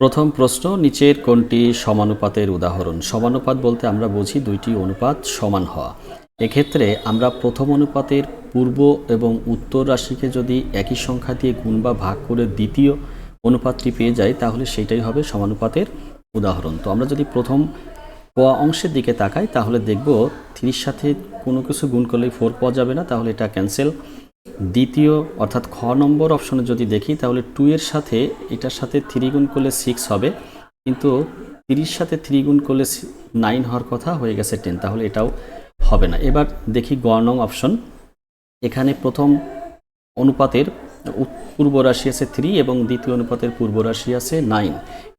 প্রথম প্রশ্ন, নিচের কোনটি সমানুপাতের উদাহরণ? সমানুপাত বলতে আমরা বুঝি দুইটি অনুপাত সমান হওয়া। এক্ষেত্রে আমরা প্রথম অনুপাতের পূর্ব এবং উত্তর রাশিকে যদি একই সংখ্যা দিয়ে গুণ বা ভাগ করে দ্বিতীয় অনুপাতটি পেয়ে যাই, তাহলে সেটাই হবে সমানুপাতের উদাহরণ। তো আমরা যদি প্রথম ক অংশের দিকে তাকাই, তাহলে দেখব থ্রির সাথে কোনো কিছু গুণ করলেই ফোর পাওয়া যাবে না, তাহলে এটা ক্যান্সেল দ্বিতীয় অর্থাৎ খ নম্বর অপশনে যদি দেখি, তাহলে টু এর সাথে এটার সাথে থ্রি গুণ করলে সিক্স হবে। কিন্তু তিরিশ সাথে থ্রি গুণ করলে নাইন হওয়ার কথা হয়ে গেছে টেন তাহলে এটাও হবে না। এবার দেখি গ নং অপশন। এখানে প্রথম অনুপাতের পূর্ব রাশি আছে থ্রি এবং দ্বিতীয় অনুপাতের পূর্ব রাশি আছে নাইন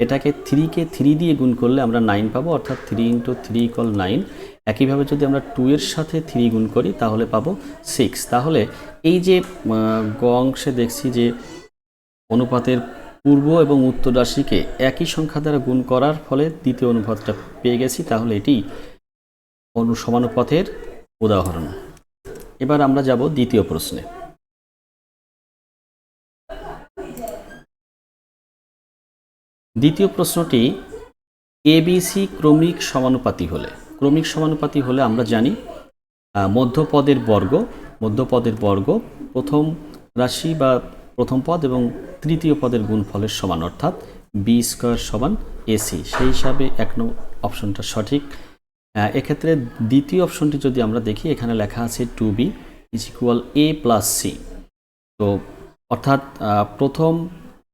এটাকে থ্রিকে থ্রি দিয়ে গুণ করলে আমরা নাইন পাবো, অর্থাৎ three into three equal nine একইভাবে যদি আমরা টু এর সাথে থ্রি গুণ করি, তাহলে পাবো সিক্স তাহলে এই যে গ অংশে দেখছি যে অনুপাতের পূর্ব এবং উত্তর রাশিকে একই সংখ্যা দ্বারা গুণ করার ফলে দ্বিতীয় অনুপাতটা পেয়ে গেছি, তাহলে এটি অনু সমানুপাতের উদাহরণ। এবার আমরা যাব দ্বিতীয় প্রশ্নে। দ্বিতীয় প্রশ্নটি এবিসি ক্রমিক সমানুপাতি হলে ক্রমিক সমানুপাতি হলে আমরা জানি মধ্যপদের বর্গ মধ্যপদের বর্গ প্রথম রাশি বা প্রথম পদ এবং তৃতীয় পদের গুণফলের সমান, অর্থাৎ বি স্কোয়ার সমান এসি সেই হিসাবে এক নং অপশনটা সঠিক। এক্ষেত্রে দ্বিতীয় অপশনটি যদি আমরা দেখি, এখানে লেখা আছে two B is equal A plus C তো অর্থাৎ প্রথম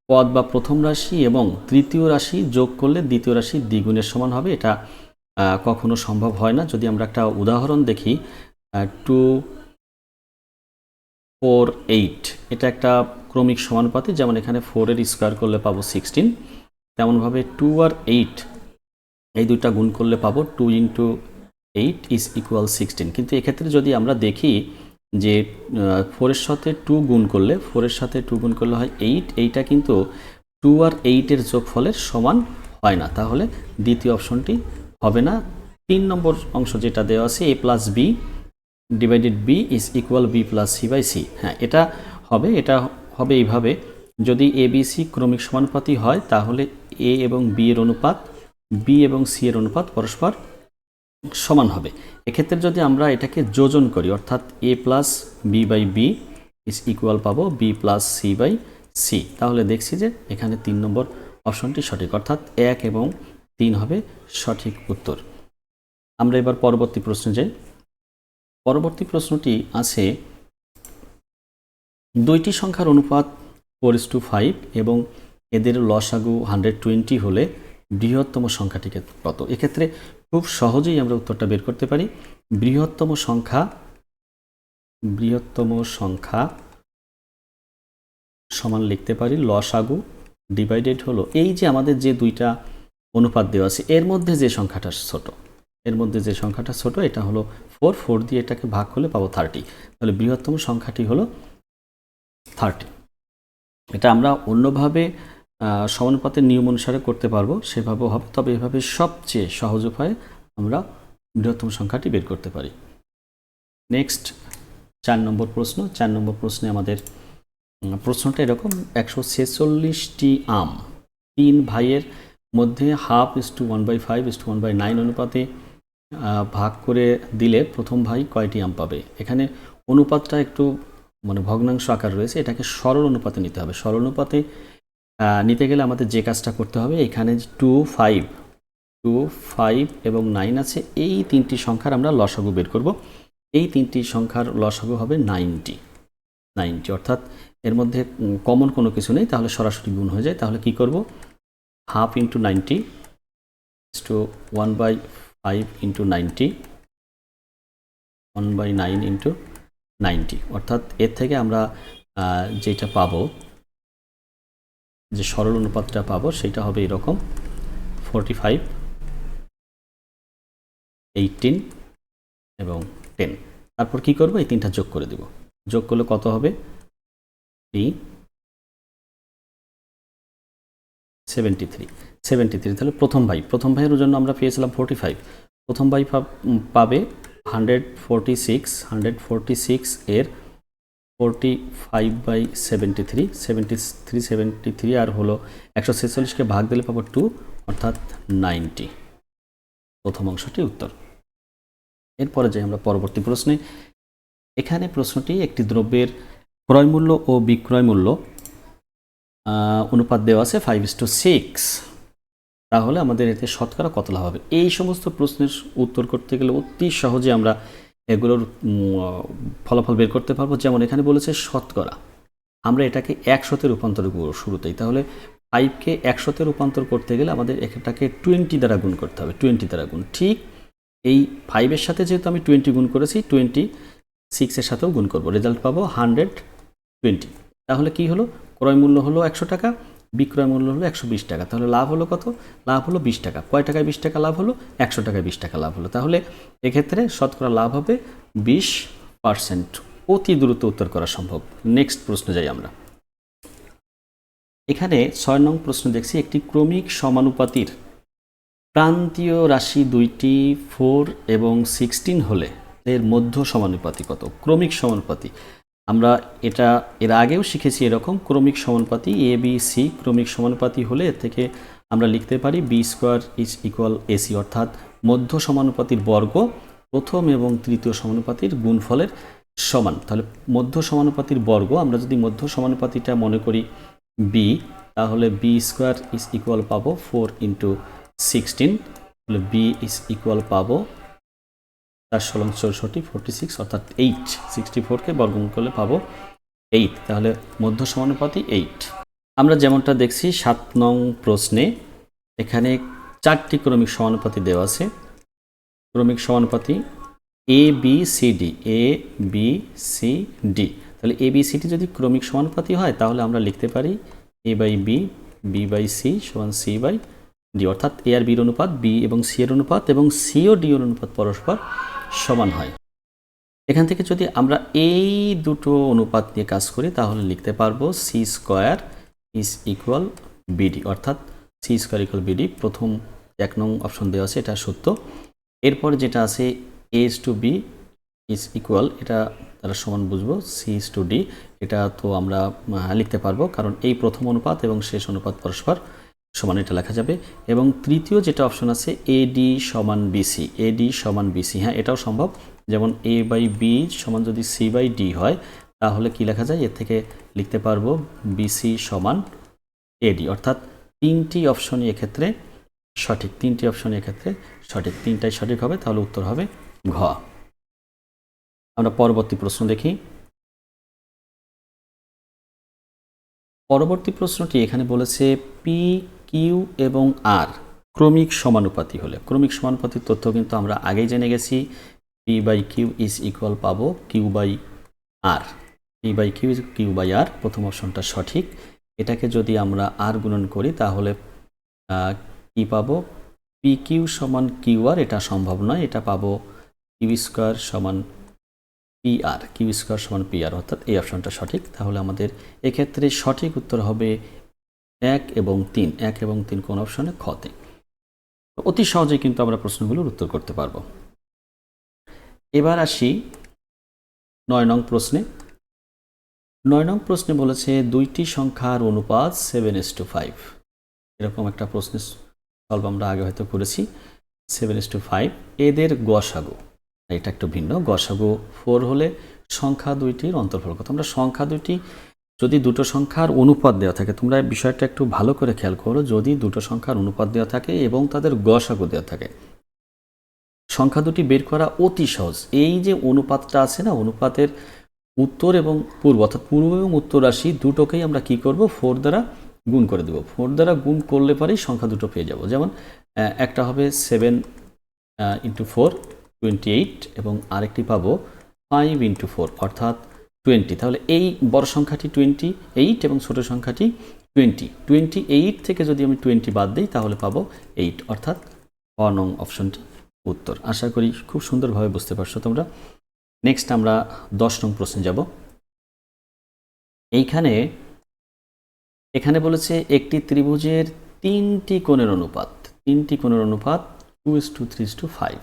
পদ বা প্রথম রাশি এবং তৃতীয় রাশি যোগ করলে দ্বিতীয় রাশি দ্বিগুণের সমান হবে। এটা কখনো সম্ভব হয় না। যদি আমরা একটা উদাহরণ দেখি টু ফোর এইট, এটা একটা ক্রমিক সমানুপাতি, যেমন এখানে ফোরের স্কোয়ার করলে পাবো সিক্সটিন তেমনভাবে টু আর এইট এই দুইটা গুণ করলে পাবো two into eight is equal sixteen কিন্তু এক্ষেত্রে যদি আমরা দেখি যে ফোরের সাথে টু গুণ করলে ফোরের সাথে টু গুণ করলে হয় এইট এইটা কিন্তু টু আর এইটের যোগফলের সমান হয় না। তাহলে দ্বিতীয় অপশনটি হবে না। তিন নম্বর অংশ যেটা দেওয়া আছে A plus B divided B is equal B plus C by C হ্যাঁ এটা হবে এটা হবে এইভাবে। যদি এ বি সি ক্রমিক সমানুপাতি হয়, তাহলে এ এবং বি এর অনুপাত বি এবং সি এর অনুপাত পরস্পর সমান হবে। এক্ষেত্রে যদি আমরা এটাকে যোজন করি, অর্থাৎ A plus B by B is equal পাবো B plus C by C তাহলে দেখছি যে এখানে তিন নম্বর অপশনটি সঠিক। অর্থাৎ এক এবং তিন হবে সঠিক উত্তর। আমরা এবার পরবর্তী প্রশ্নে যাই। পরবর্তী প্রশ্নটি আছে, দুইটি সংখ্যার অনুপাত ফোর টু ফাইভ এবং এদের লসাগু হান্ড্রেড টোয়েন্টি হলে বৃহত্তম সংখ্যাটিকে কত? এক্ষেত্রে খুব সহজেই আমরা উত্তরটা বের করতে পারি। বৃহত্তম সংখ্যা বৃহত্তম সংখ্যা সমান লিখতে পারি, লসাগু ডিভাইডেড হলো। এই যে আমাদের যে দুইটা অনুপাত দেওয়া আছে। এর মধ্যে যে সংখ্যাটা ছোট, এর মধ্যে যে সংখ্যাটা ছোট, এটা হলো ফোর ফোর দিয়ে এটাকে ভাগ করলে পাবো থার্টি তাহলে বৃহত্তম সংখ্যাটি হলো থার্টি এটা আমরা অন্যভাবে সমানুপাতের নিয়ম অনুসারে করতে পারব, সেভাবেও হবে। তবে এভাবে সবচেয়ে সহজ উপায়ে আমরা বৃহত্তম সংখ্যাটি বের করতে পারি। নেক্সট চার নম্বর প্রশ্ন। চার নম্বর প্রশ্নে আমাদের প্রশ্নটা এরকম, একশো ছেচল্লিশটি আম, তিন ভাইয়ের মধ্যে half is to one by five is to one by nine অনুপাতে ভাগ করে দিলে প্রথম ভাই কয়টি আম পাবে? এখানে অনুপাতটা একটু মানে ভগ্নাংশ আকার রয়েছে, এটাকে সরল অনুপাতে নিতে হবে। সরল অনুপাতে নিতে গেলে আমাদের যে কাজটা করতে হবে, এখানে টু ফাইভ টু ফাইভ এবং নাইন আছে, এই তিনটি সংখ্যার আমরা লসাগু বের করব। এই তিনটি সংখ্যার লসাগু হবে নাইনটি নাইনটি অর্থাৎ এর মধ্যে কমন কোনো কিছু নেই, তাহলে সরাসরি গুণ হয়ে যায়। তাহলে কি করব? Half into ninety to one by five into ninety one by nine into ninety অর্থাৎ এর থেকে আমরা যেটা পাবো, যে সরল অনুপাতটা পাবো, সেটা হবে এরকম ফোরটি ফাইভ এইটিন এবং টেন তারপর কি করব? এই তিনটা যোগ করে দেব। যোগ করলে কত হবে? এই সেভেন্টি থ্রি সেভেন্টি থ্রি তাহলে প্রথম ভাই, প্রথম ভাইয়ের জন্য আমরা পেয়েছিলাম ফোরটি ফাইভ প্রথম ভাই পাবে hundred forty six hundred forty six এর forty five by seventy three seventy three seventy three আর হলো একশো ছেচল্লিশকে ভাগ দিলে পাবো টু অর্থাৎ নাইনটি প্রথম অংশটি উত্তর। এরপরে যাই আমরা পরবর্তী প্রশ্নে। এখানে প্রশ্নটি একটি দ্রব্যের ক্রয় মূল্য ও বিক্রয় মূল্য। অনুপাত দেওয়া আছে ফাইভ ইস টু সিক্স তাহলে আমাদের এতে শতকরা কত লাভ হবে? এই সমস্ত প্রশ্নের উত্তর করতে গেলে অতি সহজে আমরা এগুলোর ফলাফল বের করতে পারব। যেমন এখানে বলেছে শতকরা। আমরা এটাকে একশোতে রূপান্তর শুরুতেই। তাহলে ফাইভকে একশোতে রূপান্তর করতে গেলে আমাদের এটাকে টোয়েন্টি দ্বারা গুণ করতে হবে। টোয়েন্টি দ্বারা গুণ। ঠিক এই ফাইভের সাথে যেহেতু আমি টোয়েন্টি গুণ করেছি টোয়েন্টি সিক্সের সাথেও গুণ করব। রেজাল্ট পাবো হান্ড্রেড টোয়েন্টি তাহলে কি হলো? ক্রয় মূল্য হলো একশো টাকা, বিক্রয় মূল্য হলো একশো বিশ টাকা। তাহলে লাভ হলো কত? লাভ হলো বিশ টাকা। কয় টাকায় বিশ টাকা লাভ হলো? একশো টাকায় বিশ টাকা লাভ হলো। তাহলে এক্ষেত্রে শতকরা লাভ হবে বিশ পার্সেন্ট। অতি দ্রুত উত্তর করা সম্ভব। নেক্সট প্রশ্ন যাই আমরা। এখানে ছয় নং প্রশ্ন দেখছি, একটি ক্রমিক সমানুপাতির। প্রান্তীয় রাশি দুইটি, ফোর এবং সিক্সটিন হলে এর মধ্য সমানুপাতি কত? ক্রমিক সমানুপাতি আমরা এটা এর আগেও শিখেছি এরকম ক্রমিক সমানুপাতি এ বি সি ক্রমিক সমানুপাতি হলে এর থেকে আমরা লিখতে পারি B square is equal AC অর্থাৎ মধ্য সমানুপাতির বর্গ প্রথম এবং তৃতীয় সমানুপাতির গুণফলের সমান। তাহলে মধ্য সমানুপাতির বর্গ, আমরা যদি মধ্য সমানুপাতিটা মনে করি বি তাহলে বি স্কোয়ার ইজ ইকুয়াল পাবো ফোর ইন্টু সিক্সটিন তাহলে বি ইজ ইকুয়াল পাবো চার ষোলো চৌষট্টি ফোরটি সিক্স অর্থাৎ এইট সিক্সটি ফোরকে বর্গমূল করলে পাবো এইট তাহলে মধ্য সমানুপাতি এইট আমরা যেমনটা দেখছি, সাত নং প্রশ্নে এখানে চারটি ক্রমিক সমানুপাতি দেওয়া আছে। ক্রমিক সমানুপাতি A B C D A B C D তাহলে এ বি সিটি যদি ক্রমিক সমানুপাতি হয়, তাহলে আমরা লিখতে পারি A by B B by C সমান সি বাই ডি অর্থাৎ এ আর বির অনুপাত বি এবং সি এর অনুপাত এবং সি ও ডি এর অনুপাত পরস্পর সমান হয়। এখান থেকে যদি আমরা এই দুটো অনুপাত নিয়ে কাজ করি, তাহলে লিখতে পারব C square is equal BD অর্থাৎ সি স্কোয়ার ইকুয়াল বিডি প্রথম এক নং অপশন দেওয়া আছে, এটা সত্য। এরপর যেটা আছে S to B is equal এটা তারা সমান বুঝব সি টু ডি এটা তো আমরা লিখতে পারব, কারণ এই প্রথম অনুপাত এবং শেষ অনুপাত পরস্পর সমান এটা লেখা যাবে। এবং তৃতীয় যেটা অপশন আছে এডি সমান বিসি এডি সমান বিসি হ্যাঁ এটাও সম্ভব। যেমন এ বাই বি সমান যদি সি বাই ডি হয়, তাহলে কি লেখা যায়? এর থেকে লিখতে পারব বিসি সমান এডি অর্থাৎ তিনটি অপশনই এক্ষেত্রে সঠিক, তিনটি অপশন এক্ষেত্রে সঠিক। তিনটাই সঠিক হবে, তাহলে উত্তর হবে ঘ। আমরা পরবর্তী প্রশ্ন দেখি। পরবর্তী প্রশ্নটি এখানে বলেছে পি কিউ এবং আর। ক্রমিক সমানুপাতি হলে। ক্রমিক সমানুপাতির তথ্য কিন্তু আমরা আগেই জেনে গেছি। P by Q is equal পাবো Q by R P by Q is Q by R প্রথম অপশনটা সঠিক। এটাকে যদি আমরা আর গুণন করি, তাহলে কি পাবো? পি কিউ সমান কিউ আর এটা সম্ভব নয়। এটা পাবো কিউ স্কোয়ার সমান পি আর কিউ স্কোয়ার সমান পি আর অর্থাৎ এই অপশনটা সঠিক। তাহলে আমাদের এক্ষেত্রে সঠিক উত্তর হবে এক এবং তিন, এক এবং তিন কোন অপশনে খতে অতি সহজেই কিন্তু আমরা প্রশ্নগুলোর উত্তর করতে পারব। এবার আসি নয় নং প্রশ্নে। নয় নং প্রশ্নে বলেছে, দুইটি সংখ্যার অনুপাত সেভেন এস টু ফাইভ এরকম একটা প্রশ্নের সলভ আমরা আগে হয়তো করেছি। সেভেন এস টু ফাইভ এদের গসাগু। এটা একটু ভিন্ন। গসাগু ফোর হলে সংখ্যা দুইটির অন্তর্ফল কত আমরা সংখ্যা দুইটি যদি দুটো সংখ্যার অনুপাত দেওয়া থাকে, তোমরা বিষয়টা একটু ভালো করে খেয়াল করো, যদি দুটো সংখ্যার অনুপাত দেওয়া থাকে এবং তাদের গসাগু দেওয়া থাকে। সংখ্যা দুটি বের করা অতি সহজ। এই যে অনুপাতটা আছে না, অনুপাতের উত্তর এবং পূর্ব, অর্থাৎ পূর্ব এবং উত্তর রাশি দুটোকেই আমরা কি করব? ফোর দ্বারা গুণ করে দেব। ফোর দ্বারা গুণ করলে পরেই সংখ্যা দুটো পেয়ে যাব। যেমন একটা হবে seven into four twenty eight এবং আরেকটি পাবো ফাইভ ইন্টু ফোর অর্থাৎ টোয়েন্টি। তাহলে এই বড় সংখ্যাটি টোয়েন্টি, এইট এবং ছোট সংখ্যাটি টোয়েন্টি। টোয়েন্টি, এইট থেকে যদি আমি টোয়েন্টি বাদ দিই, তাহলে পাবো এইট। অর্থাৎ ক নং অপশনটি উত্তর। আশা করি খুব সুন্দরভাবে বুঝতে পারছ তোমরা। নেক্সট আমরা দশ নং প্রশ্নে যাব। এইখানে, এখানে বলেছে একটি ত্রিভুজের তিনটি কোণের অনুপাত। তিনটি কোণের অনুপাত two is to three to five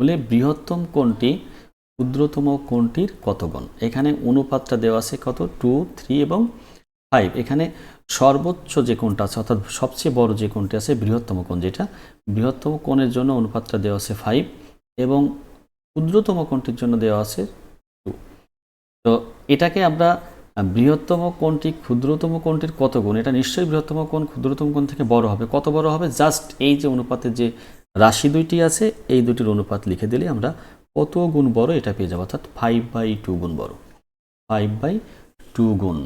বলে বৃহত্তম কোণটি ক্ষুদ্রতম কোণটির কত গুণ এখানে অনুপাতটা দেওয়া আছে কত? টু থ্রি এবং ফাইভ এখানে সর্বোচ্চ যে কোণটা আছে, অর্থাৎ সবচেয়ে বড় যে কোণটি আছে, বৃহত্তম কোণ যেটা, বৃহত্তম কোণের জন্য অনুপাতটা দেওয়া আছে ফাইভ এবং ক্ষুদ্রতম কোণটির জন্য দেওয়া আছে টু তো এটাকে আমরা বৃহত্তম কোণটি ক্ষুদ্রতম কোণটির কত গুণ? এটা নিশ্চয়ই বৃহত্তম কোণ, ক্ষুদ্রতম কোণ থেকে বড় হবে। কত বড় হবে? জাস্ট এই যে অনুপাতের যে রাশি দুইটি আছে, এই দুটির অনুপাত লিখে দিলে আমরা কত গুণ বড় এটা পেয়ে যাব, অর্থাৎ ফাইভ বাই টু গুণ বড়। ফাইভ বাই টু গুণ।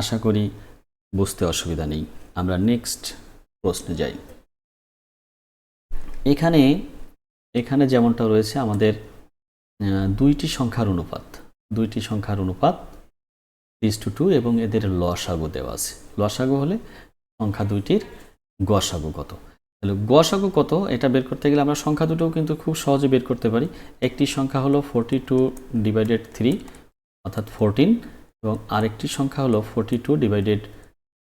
আশা করি বুঝতে অসুবিধা নেই। আমরা নেক্সট প্রশ্নে যাই। এখানে এখানে যেমনটা রয়েছে আমাদের দুইটি সংখ্যার অনুপাত। দুইটি সংখ্যার অনুপাত ইস টু টু এবং এদের লসাগু দেওয়া আছে। লসাগু হলে সংখ্যা দুইটির গসাগু কত? তাহলে গসাগু কত? এটা বের করতে গেলে আমরা সংখ্যা দুটোও কিন্তু খুব সহজে বের করতে পারি। একটি সংখ্যা হলো ফোরটি টু ডিভাইডেড থ্রি অর্থাৎ ফোরটিন এবং আরেকটি সংখ্যা হলো ফোরটি টু ডিভাইডেড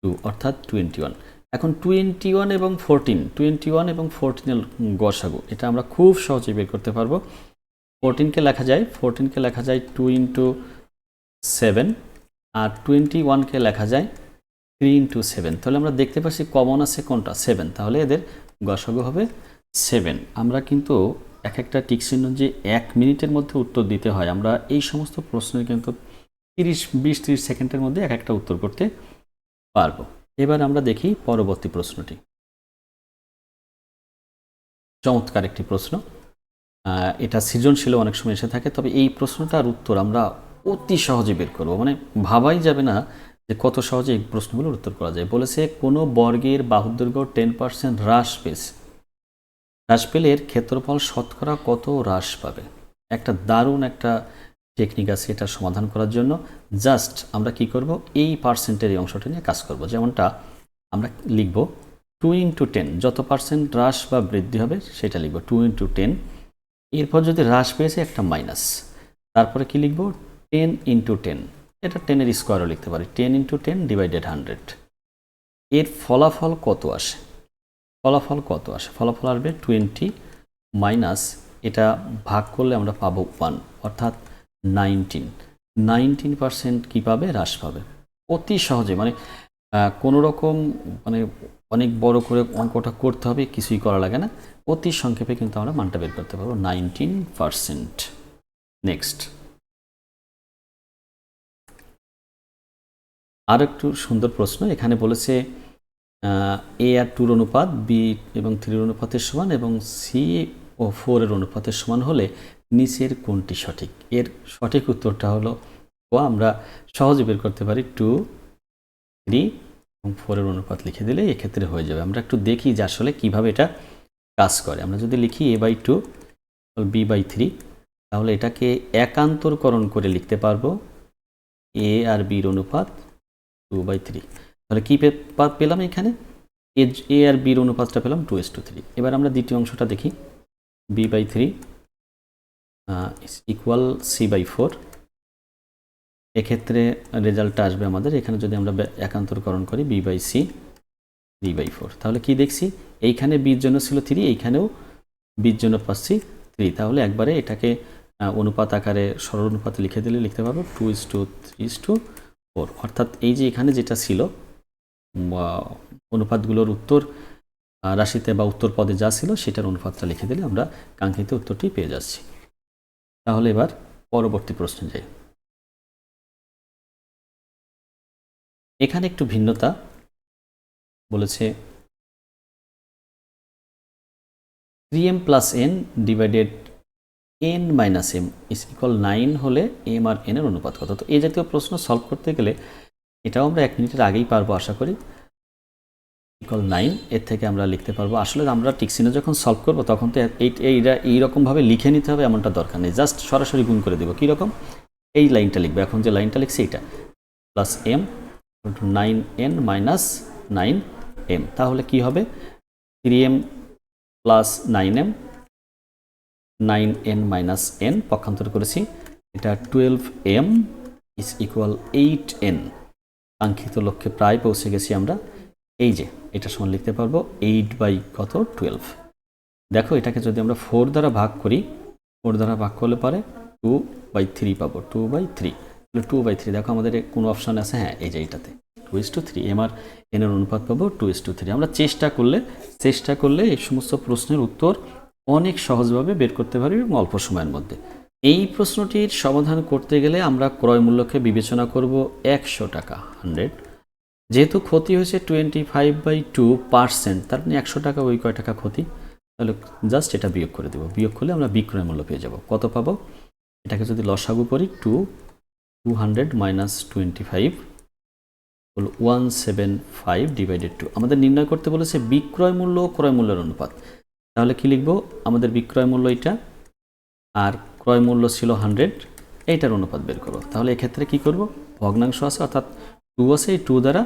টু অর্থাৎ টোয়েন্টি ওয়ান এখন টোয়েন্টি ওয়ান এবং ফোরটিন টোয়েন্টি ওয়ান এবং ফোরটিনের গসাগু এটা আমরা খুব সহজে বের করতে পারব। ফোরটিনকে লেখা যায় ফোরটিনকে লেখা যায় টু ইন্টু সেভেন আর টোয়েন্টি ওয়ানকে লেখা যায় থ্রি ইন্টু সেভেন তাহলে আমরা দেখতে পাচ্ছি কমন আছে কোনটা? সেভেন তাহলে এদের গসাগু হবে সেভেন আমরা কিন্তু এক একটা টিক চিহ্ন যে এক মিনিটের মধ্যে উত্তর দিতে হয়, আমরা এই সমস্ত প্রশ্নের কিন্তু তিরিশ, বিশ, তিরিশ সেকেন্ডের মধ্যে এক একটা উত্তর করতে পারব। এবার আমরা দেখি পরবর্তী প্রশ্নটি। চমৎকার একটি প্রশ্ন। এটা সৃজনশীল অনেক সময় এসে থাকে, তবে এই প্রশ্নটার উত্তর আমরা অতি সহজে বের করব। মানে ভাবাই যাবে না যে কত সহজে এই প্রশ্নগুলোর উত্তর করা যায়। বলেছে, কোনো বর্গের বাহুদৈর্ঘ্য টেন পার্সেন্ট হ্রাস পেয়েছে। হ্রাস পেলে এর ক্ষেত্রফল শতকরা কত হ্রাস পাবে? একটা দারুণ একটা টেকনিক আছে এটা সমাধান করার জন্য। জাস্ট আমরা কি করব? এই পার্সেন্টের এই অংশটা নিয়ে কাজ করব। যেমনটা আমরা লিখব, টু ইন্টু টেন, যত পার্সেন্ট হ্রাস বা বৃদ্ধি হবে সেটা লিখব, টু ইন্টু টেন। এরপর যদি হ্রাস পেয়েছে একটা মাইনাস, তারপরে কি লিখব? Ten into ten. এটা টেনের স্কোয়ারও লিখতে পারি ten into ten divided hundred এর ফলাফল কত আসে? ফলাফল কত আসে? ফলাফল আসবে টোয়েন্টি মাইনাস এটা ভাগ করলে আমরা পাবো ওয়ান অর্থাৎ নাইনটিন নাইনটিন পার্সেন্ট কী পাবে? হ্রাস পাবে। অতি সহজে মানে কোনো রকম মানে অনেক বড় করে অঙ্কটা করতে হবে, কিছুই করা লাগে না। অতি সংক্ষেপে কিন্তু আমরা মানটা বের করতে পারব নাইনটিন পার্সেন্ট নেক্সট আর একটু সুন্দর প্রশ্ন, এখানে বলেছে এ আর টুর অনুপাত বি এবং থ্রির অনুপাতের সমান এবং সি ও ফোরের অনুপাতের সমান হলে নিচের কোনটি সঠিক? এর সঠিক উত্তরটা হলো ও আমরা সহজে বের করতে পারি টু থ্রি এবং ফোরের অনুপাত লিখে দিলে এক্ষেত্রে হয়ে যাবে। আমরা একটু দেখি যে আসলে কীভাবে এটা কাজ করে। আমরা যদি লিখি A by two B by three তাহলে এটাকে একান্তরকরণ করে লিখতে পারব। এ আর বির অনুপাত টু বাই থ্রি তাহলে কী পেলাম এখানে? এ আর বির অনুপাতটা পেলাম টু এস টু থ্রি এবার আমরা দ্বিতীয় অংশটা দেখি। B by three equal C by four এক্ষেত্রে রেজাল্টটা আসবে আমাদের। এখানে যদি আমরা বে- একান্তরকরণ করি B by C three by four তাহলে কি দেখছি? এইখানে বির জন্য ছিল থ্রি এইখানেও বির জন্য পাচ্ছি থ্রি তাহলে একবারে এটাকে অনুপাত আকারে সরল অনুপাতে লিখে দিলে লিখতে পারব two is to three is to four অর্থাৎ এই যে এখানে যেটা ছিল অনুপাতগুলোর উত্তর রাশিতে বা উত্তর পদে যা ছিল সেটার অনুপাতটা লিখে দিলে আমরা কাঙ্ক্ষিত উত্তরটি পেয়ে যাচ্ছি। তাহলে এবার পরবর্তী প্রশ্নে যাই। এখানে একটু ভিন্নতা বলেছে three M plus N divided N minus M is equal nine হলে এম আর এন এর অনুপাত কত? তো এই জাতীয় প্রশ্ন সলভ করতে গেলে এটাও আমরা এক মিনিটের আগেই পারব, আশা করি। ইকুয়াল নাইন এর থেকে আমরা লিখতে পারব। আসলে আমরা টিক্সিনে যখন সলভ করব, তখন তো এই এইটা এইরকমভাবে লিখে নিতে হবে, এমনটা দরকার নেই। জাস্ট সরাসরি গুণ করে দেবো। কীরকম এই লাইনটা লিখবে। এখন যে লাইনটা লিখছি এইটা। Plus M nine N minus nine M তাহলে কি হবে? Three M plus nine M nine N minus N পক্ষান্তর করেছি। এটা twelve M is equal eight N কাঙ্ক্ষিত লক্ষ্যে প্রায় পৌঁছে গেছি আমরা। এই যে, এটা সমান লিখতে পারব এইট বাই কত? টুয়েলভ। দেখো, এটাকে যদি আমরা ফোর দ্বারা ভাগ করি ফোর দ্বারা ভাগ করলে পারে টু বাই থ্রি পাবো two by three two by three দেখো আমাদের কোনো অপশান আছে? হ্যাঁ এই যে এইটাতে। Two is to three M আর এনের অনুপাত পাবো টু ইস টু থ্রি আমরা চেষ্টা করলে চেষ্টা করলে এই সমস্ত প্রশ্নের উত্তর অনেক সহজভাবে বের করতে পারি এবং অল্প সময়ের মধ্যে। এই প্রশ্নটির সমাধান করতে গেলে আমরা ক্রয় মূল্যকে বিবেচনা করব একশো টাকা হান্ড্রেড যেহেতু ক্ষতি হয়েছে twenty five by two percent তার মানে একশো টাকা ওই কয় টাকা ক্ষতি? তাহলে জাস্ট এটা বিয়োগ করে দেবো। বিয়োগ করলে আমরা বিক্রয় মূল্য পেয়ে যাব। কত পাবো? এটাকে যদি লসাগু করি two two hundred minus twenty five হলো one seven five divided two আমাদের নির্ণয় করতে বলেছে বিক্রয় মূল্য ও ক্রয় মূল্যের অনুপাত। তাহলে কি লিখব? আমাদের বিক্রয় মূল্য এটা, আর ক্রয় মূল্য ছিল হান্ড্রেড এইটার অনুপাত বের করো তাহলে এক্ষেত্রে কি করব? ভগ্নাংশ আছে, অর্থাৎ টু আছে, এই টু দ্বারা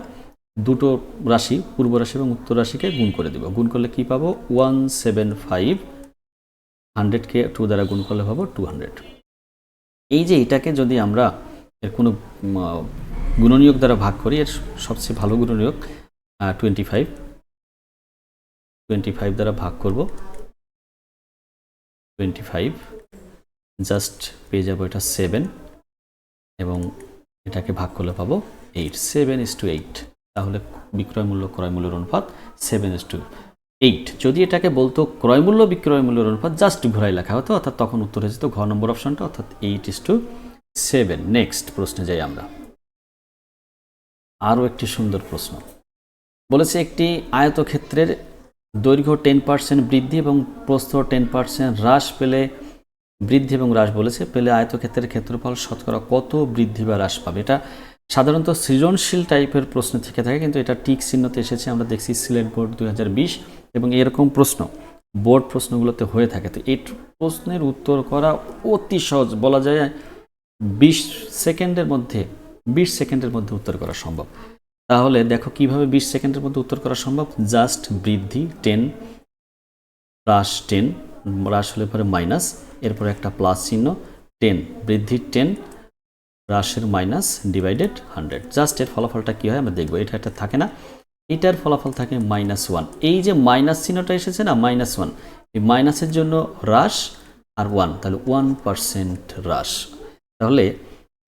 দুটো রাশি, পূর্ব রাশি এবং উত্তর রাশিকে গুণ করে দেবো। গুণ করলে কি পাবো? ওয়ান সেভেন ফাইভ হান্ড্রেডকে টু দ্বারা গুণ করলে পাবো টু হান্ড্রেড এই যে এটাকে যদি আমরা এর কোনো গুণনীয়ক দ্বারা ভাগ করি, এর সবচেয়ে ভালো গুণনীয়ক টোয়েন্টি ফাইভ টোয়েন্টি ফাইভ দ্বারা ভাগ করব। টোয়েন্টি ফাইভ জাস্ট পেয়ে যাব এটা সেভেন এবং এটাকে ভাগ করলে পাবো eight seven is to eight তাহলে বিক্রয় মূল্য, ক্রয় মূল্যের অনুপাত সেভেন ইস টু এইট যদি এটাকে বলতো ক্রয় মূল্য, বিক্রয় মূল্যের অনুপাত জাস্ট ঘোরাই লেখা হতো, অর্থাৎ তখন উত্তর হয়ে যেত ঘ নম্বর অপশনটা, অর্থাৎ eight is to seven next প্রশ্নে যাই আমরা। আরও একটি সুন্দর প্রশ্ন। বলেছে একটি আয়তক্ষেত্রের দৈর্ঘ্য টেন পার্সেন্ট বৃদ্ধি এবং প্রস্থ টেন পার্সেন্ট হ্রাস পেলে বৃদ্ধি এবং হ্রাস বলেছে, পেলে আয়তক্ষেত্রের ক্ষেত্রফল শতকরা কত বৃদ্ধি বা হ্রাস পাবে? এটা সাধারণত সৃজনশীল টাইপের প্রশ্ন থেকে থাকে, কিন্তু এটা টিক চিহ্নতে এসেছে, আমরা দেখছি সিলেট বোর্ড দুই হাজার বিশ এবং এরকম প্রশ্ন বোর্ড প্রশ্নগুলোতে হয়ে থাকে। তো এই প্রশ্নের উত্তর করা অতি সহজ, বলা যায় বিশ সেকেন্ডের মধ্যে, বিশ সেকেন্ডের মধ্যে উত্তর করা সম্ভব। তাহলে দেখো কীভাবে বিশ সেকেন্ডের মধ্যে উত্তর করা সম্ভব? জাস্ট বৃদ্ধি টেন প্লাস টেন হ্রাস হলে পরে মাইনাস এরপরে একটা প্লাস চিহ্ন টেন বৃদ্ধির টেন হ্রাসের মাইনাস ডিভাইডেড হান্ড্রেড জাস্ট এর ফলাফলটা কী হয় আমরা দেখব, এটা একটা থাকে না। এটার ফলাফল থাকে মাইনাস ওয়ান এই যে মাইনাস চিহ্নটা এসেছে না মাইনাস ওয়ান এই মাইনাসের জন্য হ্রাস আর ওয়ান তাহলে ওয়ান পার্সেন্ট হ্রাস। তাহলে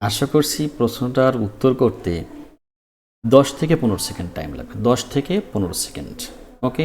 আশা করছি প্রশ্নটার উত্তর করতে দশ থেকে পনেরো সেকেন্ড টাইম লাগবে। দশ থেকে পনেরো সেকেন্ড ওকে